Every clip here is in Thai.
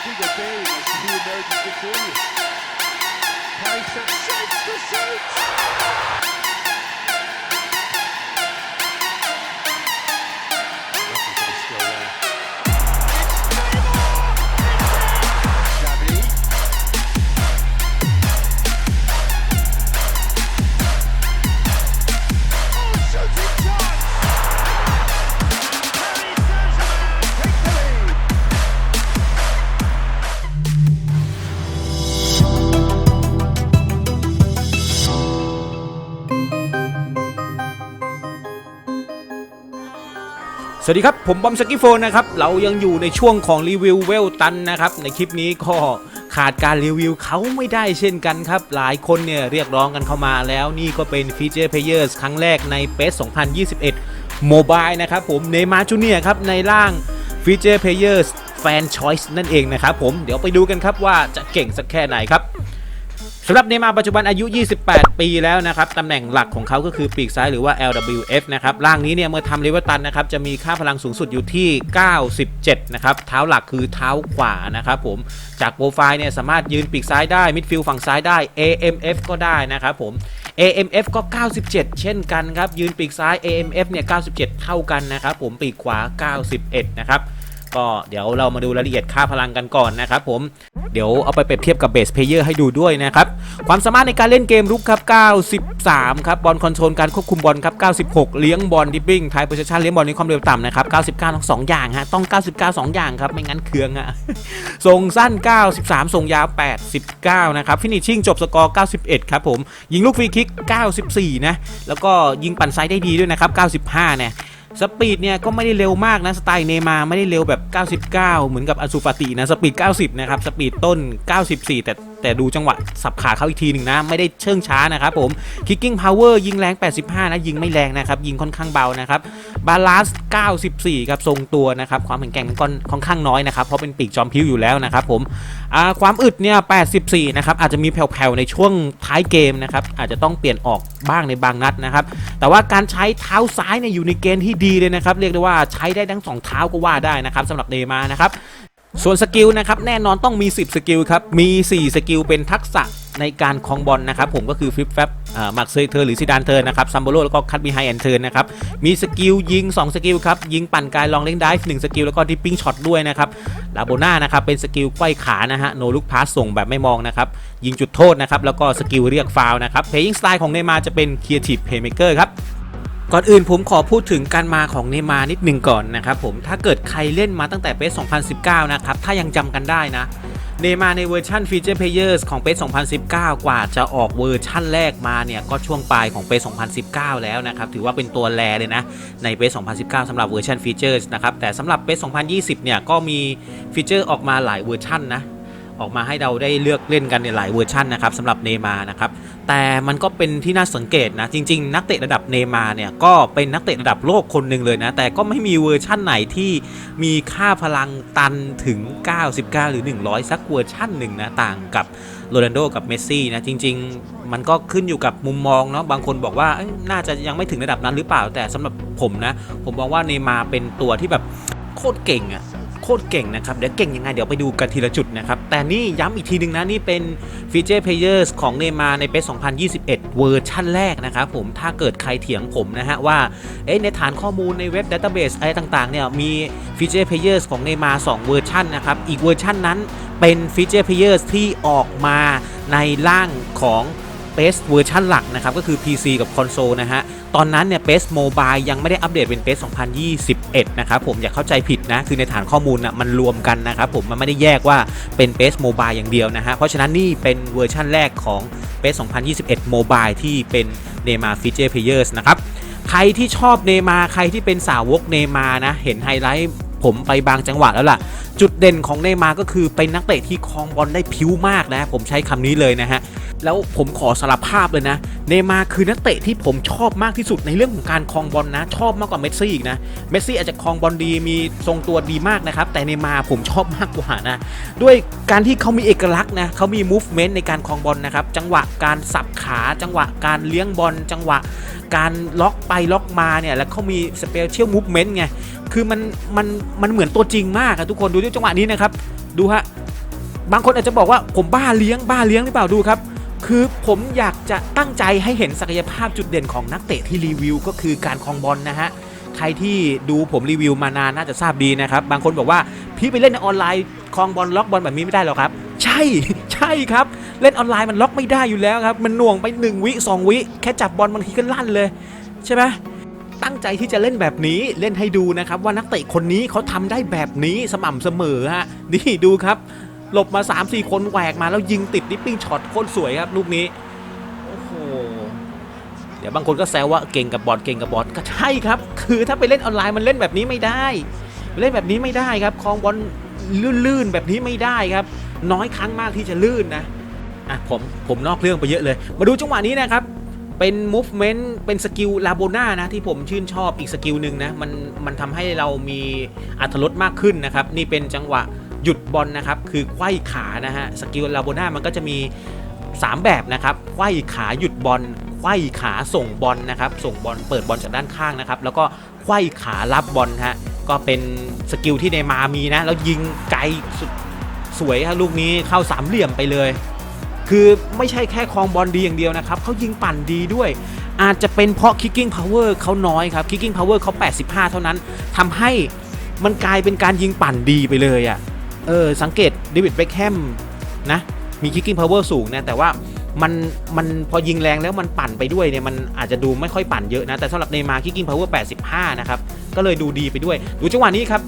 Rodrigo Bay to who emerges victorious. Harry Sam shakes the suit. วัสดีครับ ผมบอมสกิโฟนนะครับ เรายังอยู่ในช่วงของรีวิวเวลตันนะครับ ในคลิปนี้ก็ขาดการรีวิวเขาไม่ได้เช่นกันครับ หลายคนเนี่ยเรียกร้องกันเข้ามาแล้วนี่ก็เป็นฟีเจอร์เพลเยอร์ครั้งแรกในเ e ส2021 โมบายนะครับผมเนมาจูเนียครับ ในร่างฟีเจอร์เพลเยอร์แฟนชอยส์นั่นเองนะครับผมเดี๋ยวไปดูกันครับว่าจะเก่งสักแค่ไหนครับ สำหรับเนยมาปัจจุบันอายุ 28 ปีแล้วนะครับ ตำแหน่งหลักของเขาก็คือปีกซ้ายหรือว่า LWF นะครับ ร่างนี้เนี่ยเมื่อทำเลเวลตันนะครับ จะมีค่าพลังสูงสุดอยู่ที่ 97 นะครับ เท้าหลักคือเท้าขวานะครับผม จากโปรไฟล์เนี่ยสามารถยืนปีกซ้ายได้ มิดฟิลด์ฝั่งซ้ายได้ AMF ก็ได้นะครับผม AMF ก็ 97 เช่นกันครับ ยืนปีกซ้าย AMF เนี่ย 97 เท่ากันนะครับผม ปีกขวา 91 นะครับ ก็เดี๋ยวเรามาดูรายละเอียดค่าพลังกันก่อนนะครับผมเดี๋ยวเอาไปเปรียบเทียบกับเบสเพลเยอร์ให้ดูด้วยนะครับ ความสามารถในการเล่นเกมรุกครับ 93 ครับ บอลคอนโทรลการควบคุมบอลครับ 96 เลี้ยงบอลดิบบิ้งไทยโพซิชันเลี้ยงบอลในความเร็วต่ำนะครับ 99 ทั้ง 2 อย่างฮะ ต้อง 99 2 อย่างครับ ไม่งั้นเคืองฮะส่งสั้น 93 ส่งยาว 89 นะครับ ฟินิชชิ่งจบสกอร์ 91 ครับผม ยิงลูกฟรีคิก 94 นะ แล้วก็ยิงปั่นไซด์ได้ดีด้วยนะครับ 95 เนี่ย สปีดเนี่ยก็ไม่ได้เร็วมากนะสไตล์เนมาไม่ได้เร็วแบบ 99 เหมือนกับอสุฟตินะสปีด 90 นะครับ สปีดต้น 94 แต่ แต่ดูจังหวะสับขาเขาอีกทีหนึ่งนะ ไม่ได้เชิงช้านะครับผม Kicking Power ยิงแรง 85 นะ ยิงไม่แรงนะครับ ยิงค่อนข้างเบานะครับ Balance 94 ครับทรงตัวนะครับ ความแข็งแกร่งก็ค่อนข้างน้อยนะครับ เพราะเป็นปีกจอมพิ้วอยู่แล้วนะครับผมความอึดเนี่ย 84 นะครับ อาจจะมีแผ่วๆในช่วงท้ายเกมนะครับ อาจจะต้องเปลี่ยนออกบ้างในบางนัดนะครับ แต่ว่าการใช้เท้าซ้ายเนี่ยอยู่ในเกณฑ์ที่ดีเลยนะครับ เรียกได้ว่าใช้ได้ทั้งสองเท้าก็ว่าได้นะครับสำหรับเนมานะครับ ส่วนสกิลนะครับแน่นอนต้องมี 10 สกิลครับมี 4 สกิลเป็นทักษะในการคองบอลนะครับผมก็คือฟิปแฟบมักเซยเทอร์หรือซิดานเทิร์นะครับซัมโบโลแล้วก็คัตบีไฮแอนเทิร์นะครับมีสกิลยิง 2 สกิลครับยิงปั่นกายลองเล่งได้หนึ่งสกิลแล้วก็ดิปปิ้งช็อตด้วยนะครับลาโบน่านะครับเป็นสกิลไขว้ขานะฮะโนลุกพาสส่งแบบไม่มองนะครับยิงจุดโทษนะครับแล้วก็สกิลเรียกฟาวนะครับเพย์ยิงสไตล์ของเนยมาจะเป็นครีเอทีฟเพย์เมเกอร์ครับ ก่อนอื่นผมขอพูดถึงการมาของเนมานิดหนึ่งก่อนนะครับผมถ้าเกิดใครเล่นมาตั้งแต่เป2019 นะครับ ถ้ายังจำกันได้นะเนมาในเวอร์ชันฟีเจอร์เพเยอร์ของเป2019 กว่าจะออกเวอร์ชั่นแรกมาเนี่ย ก็ช่วงปลายของเป2019 แล้วนะครับ ถือว่าเป็นตัวแรเลยนะ ในเป2019สำหรับเวอร์ชันฟีเจอร์นะครับ แต่สำหรับเป2020 เนี่ย ก็มีฟีเจอร์ออกมาหลายเวอร์ชันนะ ออกมาให้เราได้เลือกเล่นกันในหลายเวอร์ชันนะครับสำหรับเนมานะครับแต่มันก็เป็นที่น่าสังเกตนะจริง ๆ นักเตะระดับเนมาเนี่ยก็เป็นนักเตะระดับโลกคนหนึ่งเลยนะแต่ก็ไม่มีเวอร์ชั่นไหนที่มีค่าพลังตันถึง 99 หรือ 100 สักเวอร์ชั่นหนึ่งนะต่างกับโรนัลโดกับเมสซี่นะจริง ๆ มันก็ขึ้นอยู่กับมุมมองเนาะบางคนบอกว่าน่าจะยังไม่ถึงระดับนั้นหรือเปล่าแต่สำหรับผมนะผมมองว่าเนมาเป็นตัวที่แบบโคตรเก่งอะ ตรเก่งนะครับ เดี๋ยวเก่งยังไงเดี๋ยวไปดูกันทีละจุดนะครับ แต่นี่ย้ำอีกทีหนึ่งนะ นี่เป็นฟีเจอร์เพลเยอร์ของเนมาในเป2021 เวอร์ชั่นแรกนะครับผมถ้าเกิดใครเถียงผมนะฮะว่าเอ๊ะในฐานข้อมูลในเว็บ Database อะไรต่างๆเนี่ยมีฟีเจอร์เพลเยอร์ของเนมา2เวอร์ชันนะครับอีกเวอร์ชันนั้นเป็นฟีเจอร์เพลเยอร์ที่ออกมาในร่างของ PES เวอร์ชันหลักนะครับก็คือ PC กับคอนโซลนะฮะ ตอนนั้นเนี่ย PES Mobile ยังไม่ได้อัปเดตเป็น PES 2021 นะครับผมอย่าเข้าใจผิดนะ คือในฐานข้อมูลนะมันรวมกันนะครับผมมันไม่ได้แยกว่าเป็น PES Mobile อย่างเดียวนะฮะ เพราะฉะนั้นนี่เป็นเวอร์ชันแรกของ PES 2021 Mobile ที่เป็น Neymar Feature Players นะครับใครที่ชอบเนมาใครที่เป็นสาวกเนมานะเห็นไฮไลท์ผมไปบางจังหวะแล้วล่ะ จุดเด่นของเนมาก็คือเป็นนักเตะที่ครองบอลได้พิ้วมากนะ ผมใช้คำนี้เลยนะฮะ แล้วผมขอสารภาพเลยนะ เนมาคือนักเตะที่ผมชอบมากที่สุดในเรื่องของการครองบอลนะ ชอบมากกว่าเมสซี่อีกนะ เมสซี่อาจจะครองบอลดีมีทรงตัวดีมากนะครับ แต่เนมาผมชอบมากกว่านะ ด้วยการที่เขามีเอกลักษณ์นะเขามี movement ในการครองบอลนะครับ จังหวะการสับขา จังหวะการเลี้ยงบอล จังหวะการล็อกไปล็อกมาเนี่ย แล้วเขามี special movement ไง คือมันมันมันเหมือนตัวจริงมากอะทุกคน ดูด้วยจังหวะนี้นะครับ ดูฮะ บางคนอาจจะบอกว่าผมบ้าเลี้ยงบ้าเลี้ยงหรือเปล่าดูครับ คือผมอยากจะตั้งใจให้เห็นศักยภาพจุดเด่นของนักเตะที่รีวิวก็คือการคลองบอลนะฮะใครที่ดูผมรีวิวมานานน่าจะทราบดีนะครับ บางคนบอกว่าพี่ไปเล่นในออนไลน์คลองบอลล็อกบอลแบบนี้ไม่ได้หรอกครับ ใช่ใช่ครับ เล่นออนไลน์มันล็อกไม่ได้อยู่แล้วครับ มันหน่วงไป 1 วิ 2 วิ แค่จับบอลบางทีก็ลั่นเลย ใช่ไหมตั้งใจที่จะเล่นแบบนี้เล่นให้ดูนะครับ ว่านักเตะคนนี้เขาทำได้แบบนี้สม่ำเสมอฮะนี่ดูครับ หลบมา 3-4 คนแหวกมาแล้วยิงติดนิปปิ้งช็อตโคตรสวยครับลูกนี้โอ้โหเดี๋ยวบางคนก็แซวว่าเก่งกับบอลเก่งกับบอลก็ใช่ครับ คือถ้าไปเล่นออนไลน์มันเล่นแบบนี้ไม่ได้ เล่นแบบนี้ไม่ได้ครับคลองบอลลื่นๆแบบนี้ไม่ได้ครับ น้อยครั้งมากที่จะลื่นนะอะผมผมนอกเรื่องไปเยอะเลย มาดูจังหวะนี้นะครับเป็น movement เป็นสกิลลาโบนานะที่ผมชื่นชอบอีกสกิลหนึ่งนะมันมันทำให้เรามีอัตรสมากขึ้นนะครับ นี่เป็นจังหวะ หยุดบอลนะครับ คือไขว้ขานะฮะสกิลลาโบนามันก็จะมี 3 แบบนะครับไขว้ขาหยุดบอลไขว้ขาส่งบอลนะครับ ส่งบอลเปิดบอลจากด้านข้างนะครับ แล้วก็ไขว้ขารับบอลฮะก็เป็นสกิลที่เนมามีนะ แล้วยิงไกลสุดสวยครับลูกนี้เข้าสามเหลี่ยมไปเลย คือไม่ใช่แค่คลองบอลดีอย่างเดียวนะครับเขายิงปั่นดีด้วย อาจจะเป็นเพราะ kicking power เขาน้อยครับ kicking power เขา85 เท่านั้นทำให้มันกลายเป็นการยิงปั่นดีไปเลยอะ่ะ เออสังเกตเดวิดเบคแฮมนะมี kicking power สูงนะแต่ว่ามันมันพอยิงแรงแล้วมันปั่นไปด้วยเนี่ยมันอาจจะดูไม่ค่อยปั่นเยอะนะ แต่สำหรับเนมาร์ kicking power 85 นะครับ ก็เลยดูดีไปด้วย ดูจังหวะนี้ครับ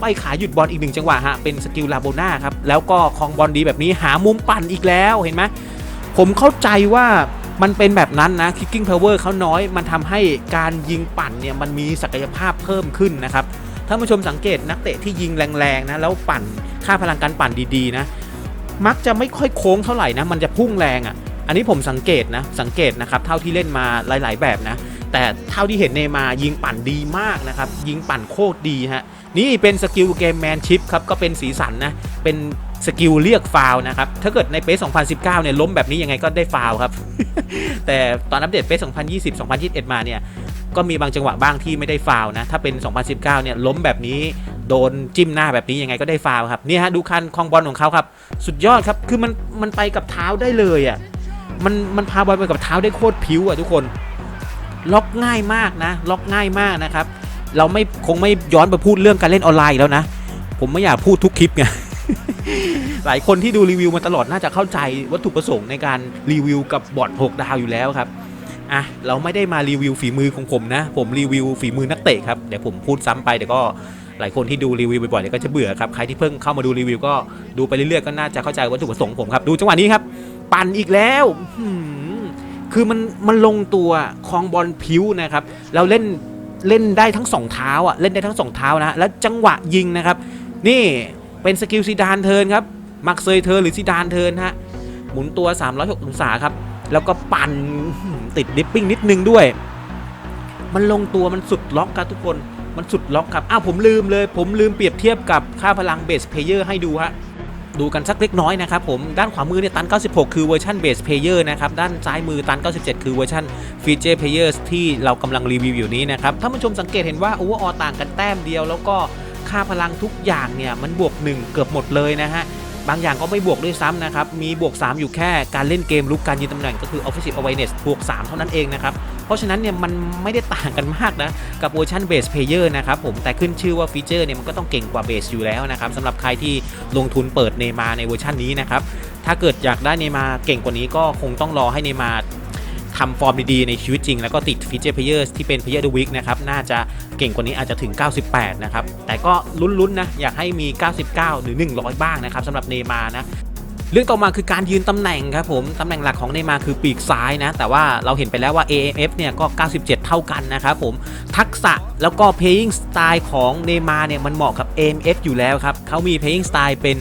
ไปขาหยุดบอลอีกหนึ่งจังหวะฮะเป็นสกิลลาโบนาครับ แล้วก็คลองบอลดีแบบนี้หามุมปั่นอีกแล้วเห็นไหมผมเข้าใจว่ามันเป็นแบบนั้นนะ kicking power เขาน้อย มันทำให้การยิงปั่นเนี่ยมันมีศักยภาพเพิ่มขึ้นนะครับ ท่านผู้ชมสังเกตนักเตะที่ยิงแรงๆนะแล้วปั่นค่าพลังการปั่นดีๆนะมักจะไม่ค่อยโค้งเท่าไหร่นะมันจะพุ่งแรงอะ่ะ อันนี้ผมสังเกตนะสังเกตนะครับเท่าที่เล่นมาหลาย ๆ แบบนะ แต่เท่าที่เห็นเนย์มายิงปั่นดีมากนะครับ ยิงปั่นโคตรดีฮะ นี่เป็นสกิลเกมแมนชิพครับ ก็เป็นสีสันนะ เป็นสกิลเรียกฟาวนะครับ ถ้าเกิดในเปส2019 เนี่ยล้มแบบนี้ยังไงก็ได้ฟาวครับ แต่ตอนอัปเดตเปส2020 2021 มาเนี่ย ก็มีบางจังหวะบ้างที่ไม่ได้ฟาวนะ ถ้าเป็น 2019 เนี่ยล้มแบบนี้โดนจิ้มหน้าแบบนี้ยังไงก็ได้ฟาวครับ นี่ฮะดูคันคองบอลของเขาครับ สุดยอดครับ คือมันมันไปกับเท้าได้เลยอะ มันมันพาบอลไปกับเท้าได้โคตรผิวอะทุกคน ล็อกง่ายมากนะ ล็อกง่ายมากนะครับ เราไม่คงไม่ย้อนไปพูดเรื่องการเล่นออนไลน์แล้วนะ ผมไม่อยากพูดทุกคลิปไงหลายคนที่ดูรีวิวมาตลอดน่าจะเข้าใจวัตถุประสงค์ในการรีวิวกับบอร์ด6ดาวอยู่แล้วครับอะเราไม่ได้มารีวิวฝีมือของผมนะ ผมรีวิวฝีมือนักเตะครับเดี๋ยวผมพูดซ้ำไปเดี๋ยวก็หลายคนที่ดูรีวิวบ่อยๆเดี๋ยวก็จะเบื่อครับใครที่เพิ่งเข้ามาดูรีวิวก็ดูไปเรื่อยๆก็น่าจะเข้าใจวัตถุประสงค์ผมครับดูจังหวะนี้ครับ ปั่นอีกแล้วหื คือมันมันลงตัวคลองบอลพิ้วนะครับ เราเล่นเล่นได้ทั้งสองเท้าอะเล่นได้ทั้งสองเท้านะแล้วจังหวะยิงนะครับ นี่เป็นสกิลซีดานเทิร์นครับมักเซยเทิร์นหรือซีดานเทิร์นฮะหมุนตัว 360 องศาครับ แล้วก็ปั่นติดดิปปิ้งนิดนึงด้วย มันลงตัวมันสุดล็อกครับทุกคนมันสุดล็อกครับอ้าวผมลืมเลย ผมลืมเปรียบเทียบกับค่าพลังเบสเพเยอร์ให้ดูฮะ ดูกันสักเล็กน้อยนะครับผมด้านขวามือเนี่ยตัน 96 คือเวอร์ชันเบสเพเยอร์นะครับด้านซ้ายมือตัน 97 คือเวอร์ชันฟีเจอร์เพเยอร์ที่เรากำลังรีวิวอยู่นี้นะครับถ้าผู้ชมสังเกตเห็นว่าโอเวอร์ออต่างกันแต้มเดียว แล้วก็ค่าพลังทุกอย่างเนี่ยมันบวก 1 เกือบหมดเลยนะฮะบางอย่างก็ไม่บวกด้วยซ้ำนะครับ มีบวก 3 อยู่แค่การเล่นเกมลุกการยืนตำแหน่งก็คือ Offensive Awareness บวก 3 เท่านั้นเองนะครับ เพราะฉะนั้นเนี่ยมันไม่ได้ต่างกันมากนะกับเวอร์ชัน Base Player นะครับผมแต่ขึ้นชื่อว่าฟีเจอร์เนี่ยมันก็ต้องเก่งกว่า Base อยู่แล้วนะครับสำหรับใครที่ลงทุนเปิดเนมาในเวอร์ชันนี้นะครับถ้าเกิดอยากได้เนมาเก่งกว่านี้ก็คงต้องรอให้เนมาทำฟอร์มดีๆ ในชีวิตจริง แล้วก็ติดฟีเจอร์เพลเยอร์ที่เป็น Player of the Week นะครับ น่าจะเก่งกว่านี้อาจจะถึง 98 นะครับ แต่ก็ลุ้นๆนะ อยากให้มี 99 หรือ 100 บ้างนะครับสำหรับเนมานะ เรื่องต่อมาคือการยืนตำแหน่งครับผมตำแหน่งหลักของเนมาร์คือปีกซ้ายนะ แต่ว่าเราเห็นไปแล้วว่า AMF เนี่ยก็ 97 เท่ากันนะครับผมทักษะแล้วก็ playing style ของเนมาร์เนี่ยมันเหมาะกับ AMF อยู่แล้วครับเขามี playing style เป็น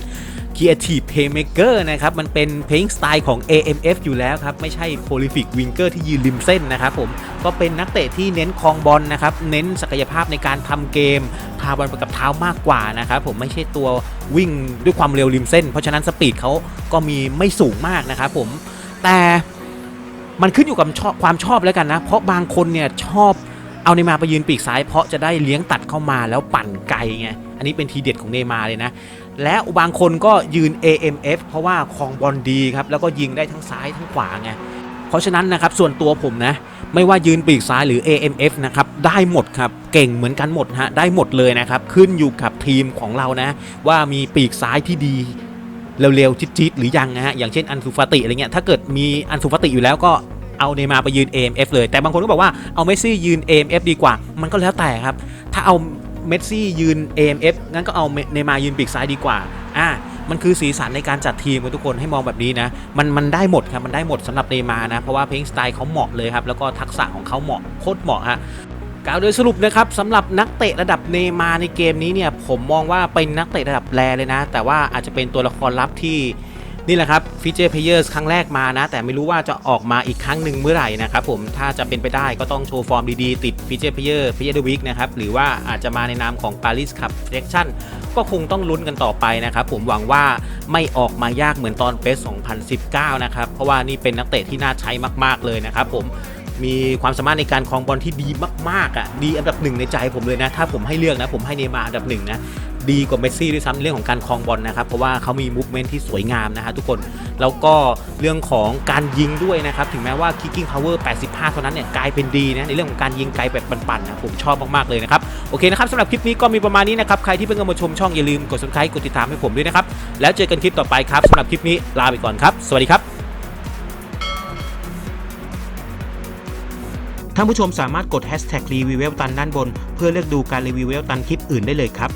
Creative Playmaker นะครับ มันเป็น playing style ของ AMF อยู่แล้วครับ ไม่ใช่ Prolific Winger ที่ยืนริมเส้นนะครับผม ก็เป็นนักเตะที่เน้นครองบอลนะครับ เน้นศักยภาพในการทำเกมพาบอลไปกับเท้ามากกว่านะครับผมไม่ใช่ตัววิ่งด้วยความเร็วริมเส้น เพราะฉะนั้นสปีดเขาก็มีไม่สูงมากนะครับผม แต่มันขึ้นอยู่กับชอบความชอบแล้วกันนะ เพราะบางคนเนี่ยชอบเอาเนยมาไปยืนปีกซ้ายเพราะจะได้เลี้ยงตัดเข้ามาแล้วปั่นไกลไง อันนี้เป็นทีเด็ดของเนยมาเลยนะ และบางคนก็ยืน AMF เพราะว่าครองบอลดีครับ แล้วก็ยิงได้ทั้งซ้ายทั้งขวาไง เพราะฉะนั้นนะครับส่วนตัวผมนะ ไม่ว่ายืนปีกซ้ายหรือ AMF นะครับ ได้หมดครับ เก่งเหมือนกันหมดฮะ ได้หมดเลยนะครับ ขึ้นอยู่กับทีมของเรานะ ว่ามีปีกซ้ายที่ดีเร็วๆจิดๆหรือยังนะฮะ อย่างเช่นอันซูฟาติอะไรเงี้ย ถ้าเกิดมีอันซูฟาติอยู่แล้วก็เอาเนมาไปยืน AMF เลย แต่บางคนก็บอกว่าเอาเมสซี่ยืน AMF ดีกว่า มันก็แล้วแต่ครับ ถ้าเอา เมสซี่ยืน AMF งั้นก็เอาเนมายืนปีกซ้ายดีกว่าอ่ามันคือสีสันในการจัดทีมทุกคนให้มองแบบนี้นะ มันมันได้หมดครับ มันได้หมดสำหรับเนมานะ เพราะว่าเพลงสไตล์เขาเหมาะเลยครับ แล้วก็ทักษะของเขาเหมาะโคตรเหมาะฮะกล่าวโดยสรุปนะครับสำหรับนักเตะระดับเนมาในเกมนี้เนี่ยผมมองว่าเป็นนักเตะระดับแรเลยนะ แต่ว่าอาจจะเป็นตัวละครลับที่ นี่แหละครับฟีเจอร์เพเยอร์ครั้งแรกมานะ แต่ไม่รู้ว่าจะออกมาอีกครั้งหนึ่งเมื่อไหร่นะครับผมถ้าจะเป็นไปได้ก็ต้องโชว์ฟอร์มดีๆ ติดฟีเจอร์เพเยอร์เพเยอร์เดวิกนะครับหรือว่าอาจจะมาในนามของ Paris Cup Selection ก็คงต้องลุ้นกันต่อไปนะครับผมหวังว่าไม่ออกมายากเหมือนตอนเปส2019 นะครับ เพราะว่านี่เป็นนักเตะที่น่าใช้มาก ๆ เลยนะครับผมมีความสามารถในการครองบอลที่ดีมากๆอะดีอันดับหนึ่งในใจผมเลยนะ ถ้าผมให้เลือกนะ ผมให้เนย์มาอันดับหนึ่งนะ ดีกว่าเมสซี่ด้วยซ้ำในเรื่องของการครองบอลนะครับ เพราะว่าเขามีมูฟเมนท์ที่สวยงามนะฮะทุกคน แล้วก็เรื่องของการยิงด้วยนะครับ ถึงแม้ว่า kicking power 85 เท่านั้นเนี่ยกลายเป็นดีนะในเรื่องของการยิงไกลแบบปันๆนะผมชอบมากๆเลยนะครับ โอเคนะครับสำหรับคลิปนี้ก็มีประมาณนี้นะครับ ใครที่เพิ่งมาชมช่องอย่าลืมกด subscribe กดติดตามให้ผมด้วยนะครับ แล้วเจอกันคลิปต่อไปครับสำหรับคลิปนี้ลาไปก่อนครับ สวัสดีครับท่านผู้ชมสามารถกด hashtag รีวิวเวลตันด้านบน เพื่อเลือกดูการรีวิวเวลตันคลิปอื่นได้เลยครับ